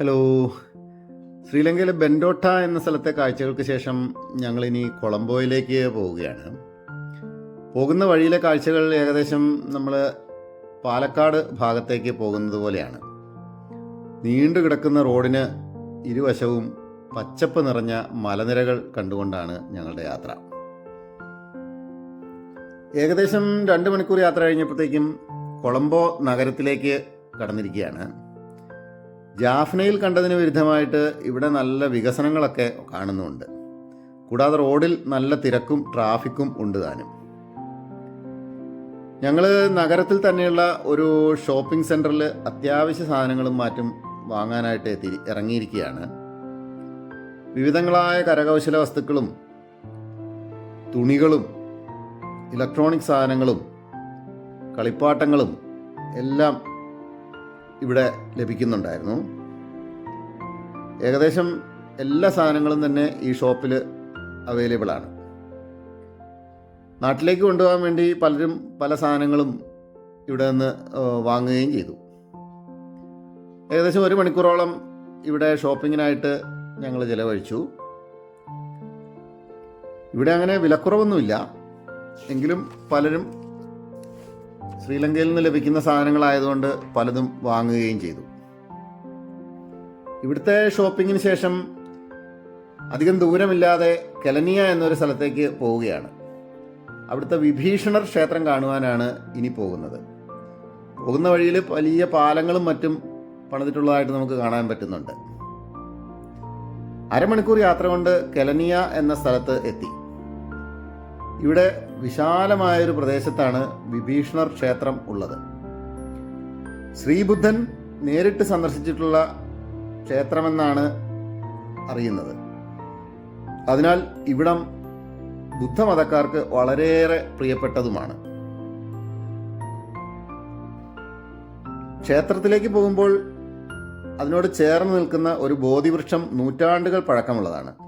Hello ശ്രീലങ്കയിലെ ബെൻഡോട്ട എന്ന സ്ഥലത്തെ കാഴ്ചകൾക്ക് ശേഷം ഞങ്ങൾ ഇനി കൊളംബോയിലേക്ക് പോവുകയാണ്. പോകുന്ന വഴിയിലെ കാഴ്ചകൾ ഏകദേശം നമ്മൾ പാലക്കാട് ഭാഗത്തേക്ക് പോകുന്നത് പോലെയാണ്. നീണ്ടു കിടക്കുന്ന റോഡിന് ഇരുവശവും പച്ചപ്പ് നിറഞ്ഞ മലനിരകൾ കണ്ടുകൊണ്ടാണ് ഞങ്ങളുടെ യാത്ര. ഏകദേശം രണ്ട് മണിക്കൂർ യാത്ര കഴിഞ്ഞപ്പോഴത്തേക്കും കൊളംബോ നഗരത്തിലേക്ക് കടന്നിരിക്കുകയാണ്. ജാഫ്നയിൽ കണ്ടതിന് വിരുദ്ധമായിട്ട് ഇവിടെ നല്ല വികസനങ്ങളൊക്കെ കാണുന്നുണ്ട്. കൂടാതെ റോഡിൽ നല്ല തിരക്കും ട്രാഫിക്കും ഉണ്ട് താനും. ഞങ്ങൾ നഗരത്തിൽ തന്നെയുള്ള ഒരു ഷോപ്പിംഗ് സെന്ററിൽ അത്യാവശ്യ സാധനങ്ങളും മാറ്റും വാങ്ങാനായിട്ട് എത്തി ഇറങ്ങിയിരിക്കുകയാണ്. വിവിധങ്ങളായ കരകൗശല വസ്തുക്കളും തുണികളും ഇലക്ട്രോണിക് സാധനങ്ങളും കളിപ്പാട്ടങ്ങളും എല്ലാം ഇവിടെ ലഭിക്കുന്നുണ്ടായിരുന്നു. ഏകദേശം എല്ലാ സാധനങ്ങളും തന്നെ ഈ ഷോപ്പിൽ അവൈലബിൾ ആണ്. നാട്ടിലേക്ക് കൊണ്ടുപോകാൻ വേണ്ടി പലരും പല സാധനങ്ങളും ഇവിടെ നിന്ന് വാങ്ങുകയും ചെയ്തു. ഏകദേശം ഒരു മണിക്കൂറോളം ഇവിടെ ഷോപ്പിങ്ങിനായിട്ട് ഞങ്ങൾ ചിലവഴിച്ചു. ഇവിടെ അങ്ങനെ വിലക്കുറവൊന്നുമില്ല. എങ്കിലും പലരും ശ്രീലങ്കയിൽ നിന്ന് ലഭിക്കുന്ന സാധനങ്ങളായതുകൊണ്ട് പലതും വാങ്ങുകയും ചെയ്തു. ഇവിടുത്തെ ഷോപ്പിങ്ങിന് ശേഷം അധികം ദൂരമില്ലാതെ കെലനിയ എന്നൊരു സ്ഥലത്തേക്ക് പോവുകയാണ്. അവിടുത്തെ വിഭീഷണർ ക്ഷേത്രം കാണുവാനാണ് ഇനി പോകുന്നത്. പോകുന്ന വഴിയിൽ വലിയ പാലങ്ങളും മറ്റും പണിതിട്ടുള്ളതായിട്ട് നമുക്ക് കാണാൻ പറ്റുന്നുണ്ട്. അരമണിക്കൂർ യാത്ര കൊണ്ട് കെലനിയ എന്ന സ്ഥലത്ത് എത്തി. ഇവിടെ വിശാലമായൊരു പ്രദേശത്താണ് വിഭീഷണർ ക്ഷേത്രം ഉള്ളത്. ശ്രീബുദ്ധൻ നേരിട്ട് സന്ദർശിച്ചിട്ടുള്ള ക്ഷേത്രമെന്നാണ് അറിയുന്നത്. അതിനാൽ ഇവിടം ബുദ്ധമതക്കാർക്ക് വളരെയേറെ പ്രിയപ്പെട്ടതുമാണ്. ക്ഷേത്രത്തിലേക്ക് പോകുമ്പോൾ അതിനോട് ചേർന്ന് നിൽക്കുന്ന ഒരു ബോധിവൃക്ഷം നൂറ്റാണ്ടുകൾ പഴക്കമുള്ളതാണ്.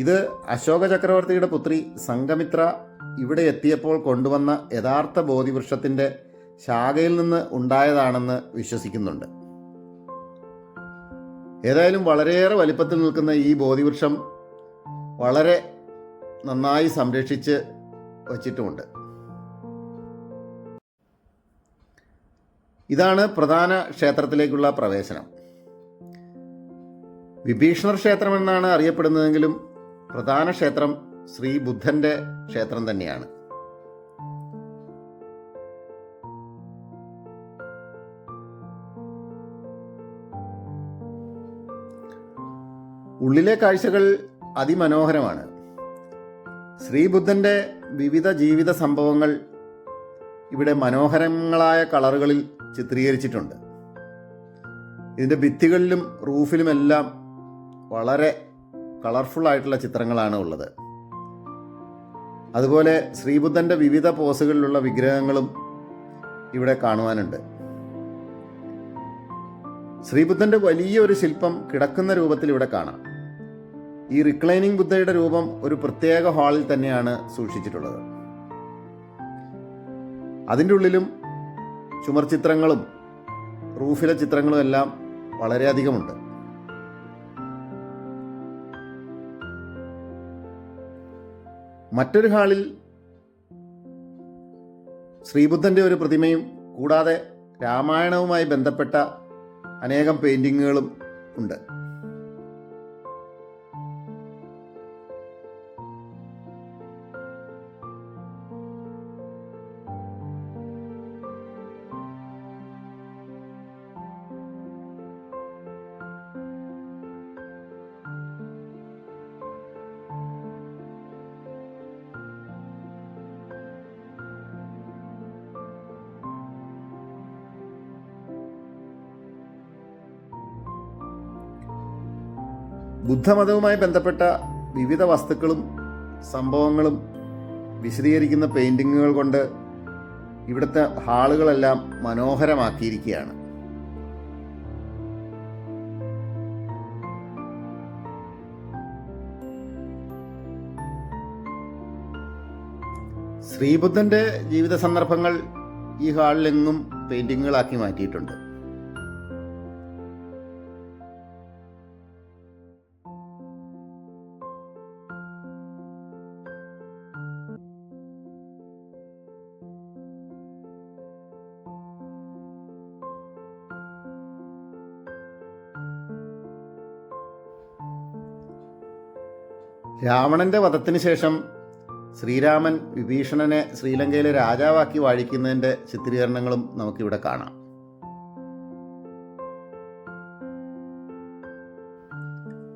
ഇത് അശോക ചക്രവർത്തിയുടെ പുത്രി സംഘമിത്ര ഇവിടെ എത്തിയപ്പോൾ കൊണ്ടുവന്ന യഥാർത്ഥ ബോധിവൃക്ഷത്തിന്റെ ശാഖയിൽ നിന്ന് ഉണ്ടായതാണെന്ന് വിശ്വസിക്കുന്നുണ്ട്. ഏതായാലും വളരെയേറെ വലിപ്പത്തിൽ നിൽക്കുന്ന ഈ ബോധിവൃക്ഷം വളരെ നന്നായി സംരക്ഷിച്ച് വച്ചിട്ടുമുണ്ട്. ഇതാണ് പ്രധാന ക്ഷേത്രത്തിലേക്കുള്ള പ്രവേശനം. വിഭീഷണർ ക്ഷേത്രം എന്നാണ് അറിയപ്പെടുന്നതെങ്കിലും പ്രധാന ക്ഷേത്രം ശ്രീ ബുദ്ധന്റെ ക്ഷേത്രം തന്നെയാണ്. ഉള്ളിലെ കാഴ്ചകൾ അതിമനോഹരമാണ്. ശ്രീബുദ്ധന്റെ വിവിധ ജീവിത സംഭവങ്ങൾ ഇവിടെ മനോഹരങ്ങളായ കളറുകളിൽ ചിത്രീകരിച്ചിട്ടുണ്ട്. ഇതിന്റെ ഭിത്തികളിലും റൂഫിലുമെല്ലാം വളരെ കളർഫുൾ ആയിട്ടുള്ള ചിത്രങ്ങളാണ് ഉള്ളത്. അതുപോലെ ശ്രീബുദ്ധന്റെ വിവിധ പോസുകളിലുള്ള വിഗ്രഹങ്ങളും ഇവിടെ കാണുവാനുണ്ട്. ശ്രീബുദ്ധന്റെ വലിയൊരു ശില്പം കിടക്കുന്ന രൂപത്തിൽ ഇവിടെ കാണാം. ഈ റിക്ലൈനിങ് ബുദ്ധയുടെ രൂപം ഒരു പ്രത്യേക ഹാളിൽ തന്നെയാണ് സൂക്ഷിച്ചിട്ടുള്ളത്. അതിന്റെ ഉള്ളിലും ചുമർ ചിത്രങ്ങളും റൂഫിലെ ചിത്രങ്ങളും എല്ലാം വളരെയധികമുണ്ട്. മറ്റൊരു ഹാളിൽ ശ്രീബുദ്ധന്റെ ഒരു പ്രതിമയും കൂടാതെ രാമായണവുമായി ബന്ധപ്പെട്ട അനേകം പെയിന്റിങ്ങുകളും ഉണ്ട്. ബുദ്ധമതവുമായി ബന്ധപ്പെട്ട വിവിധ വസ്തുക്കളും സംഭവങ്ങളും വിശദീകരിക്കുന്ന പെയിന്റിങ്ങുകൾ കൊണ്ട് ഇവിടുത്തെ ഹാളുകളെല്ലാം മനോഹരമാക്കിയിരിക്കുകയാണ്. ശ്രീബുദ്ധന്റെ ജീവിത സന്ദർഭങ്ങൾ ഈ ഹാളിലെങ്ങും പെയിന്റിങ്ങുകളാക്കി മാറ്റിയിട്ടുണ്ട്. രാവണന്റെ വധത്തിന് ശേഷം ശ്രീരാമൻ വിഭീഷണനെ ശ്രീലങ്കയിലെ രാജാവാക്കി വാഴിക്കുന്നതിന്റെ ചിത്രീകരണങ്ങളും നമുക്കിവിടെ കാണാം.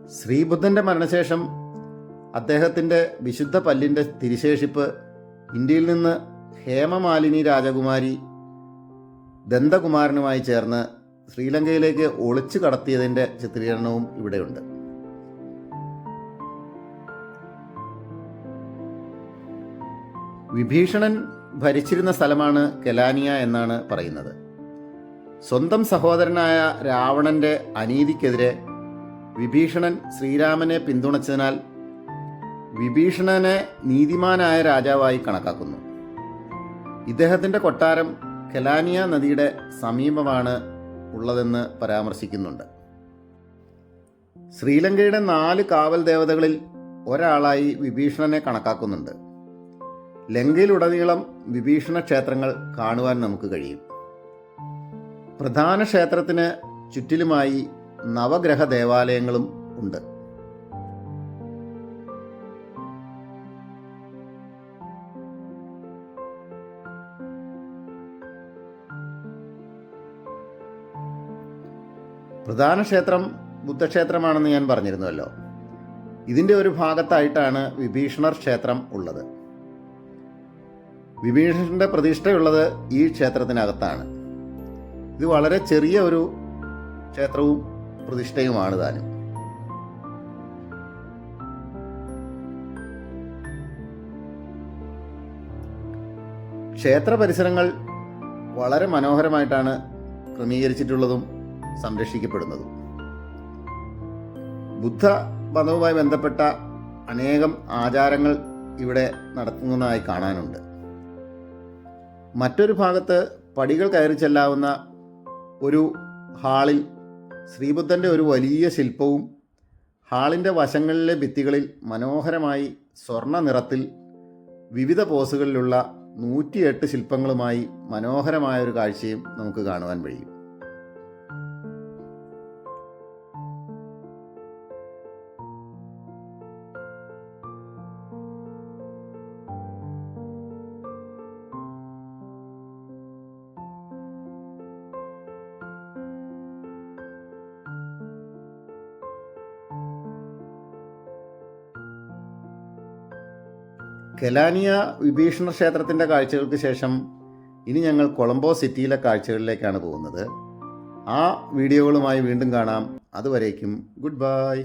ശ്രീബുദ്ധന്റെ മരണശേഷം അദ്ദേഹത്തിന്റെ വിശുദ്ധ പല്ലിന്റെ തിരിശേഷിപ്പ് ഇന്ത്യയിൽ നിന്ന് ഹേമമാലിനി രാജകുമാരി ദന്തകുമാരനുമായി ചേർന്ന് ശ്രീലങ്കയിലേക്ക് ഒളിച്ചു കടത്തിയതിന്റെ ചിത്രീകരണവും ഇവിടെയുണ്ട്. വിഭീഷണൻ ഭരിച്ചിരുന്ന സ്ഥലമാണ് കെലാനിയ എന്നാണ് പറയുന്നത്. സ്വന്തം സഹോദരനായ രാവണന്റെ അനീതിക്കെതിരെ വിഭീഷണൻ ശ്രീരാമനെ പിന്തുണച്ചതിനാൽ വിഭീഷണനെ നീതിമാനായ രാജാവായി കണക്കാക്കുന്നു. ഇദ്ദേഹത്തിന്റെ കൊട്ടാരം കെലാനിയ നദിയുടെ സമീപമാണ് ഉള്ളതെന്ന് പരാമർശിക്കുന്നുണ്ട്. ശ്രീലങ്കയുടെ നാല് കാവൽ ദേവതകളിൽ ഒരാളായി വിഭീഷണനെ കണക്കാക്കുന്നുണ്ട്. ലങ്കയിലുടനീളം വിഭീഷണ ക്ഷേത്രങ്ങൾ കാണുവാൻ നമുക്ക് കഴിയും. പ്രധാന ക്ഷേത്രത്തിന് ചുറ്റിലുമായി നവഗ്രഹ ദേവാലയങ്ങളും ഉണ്ട്. പ്രധാന ക്ഷേത്രം ബുദ്ധക്ഷേത്രമാണെന്ന് ഞാൻ പറഞ്ഞിരുന്നുവല്ലോ. ഇതിന്റെ ഒരു ഭാഗത്തായിട്ടാണ് വിഭീഷണർ ക്ഷേത്രം ഉള്ളത്. വിഭീഷണന്റെ പ്രതിഷ്ഠയുള്ളത് ഈ ക്ഷേത്രത്തിനകത്താണ്. ഇത് വളരെ ചെറിയ ഒരു ക്ഷേത്രവും പ്രതിഷ്ഠയുമാണ് താനും. ക്ഷേത്ര പരിസരങ്ങൾ വളരെ മനോഹരമായിട്ടാണ് ക്രമീകരിച്ചിട്ടുള്ളതും സംരക്ഷിക്കപ്പെടുന്നതും. ബുദ്ധ മതവുമായി ബന്ധപ്പെട്ട അനേകം ആചാരങ്ങൾ ഇവിടെ നടത്തുന്നതായി കാണാനുണ്ട്. മറ്റൊരു ഭാഗത്ത് പടികൾ കയറി ചെല്ലാവുന്ന ഒരു ഹാളിൽ ശ്രീബുദ്ധന്റെ ഒരു വലിയ ശില്പവും ഹാളിന്റെ വശങ്ങളിലെ ഭിത്തികളിൽ മനോഹരമായി സ്വർണ നിറത്തിൽ വിവിധ പോസുകളിലുള്ള നൂറ്റിയെട്ട് ശില്പങ്ങളുമായി മനോഹരമായ ഒരു കാഴ്ചയും നമുക്ക് കാണുവാൻ കഴിയും. കെലാനിയ വിഭീഷണ ക്ഷേത്രത്തിന്റെ കാഴ്ചകൾക്ക് ശേഷം ഇനി ഞങ്ങൾ കൊളംബോ സിറ്റിയിലെ കാഴ്ചകളിലേക്കാണ് പോകുന്നത്. ആ വീഡിയോകളുമായി വീണ്ടും കാണാം. അതുവരേക്കും ഗുഡ് ബൈ.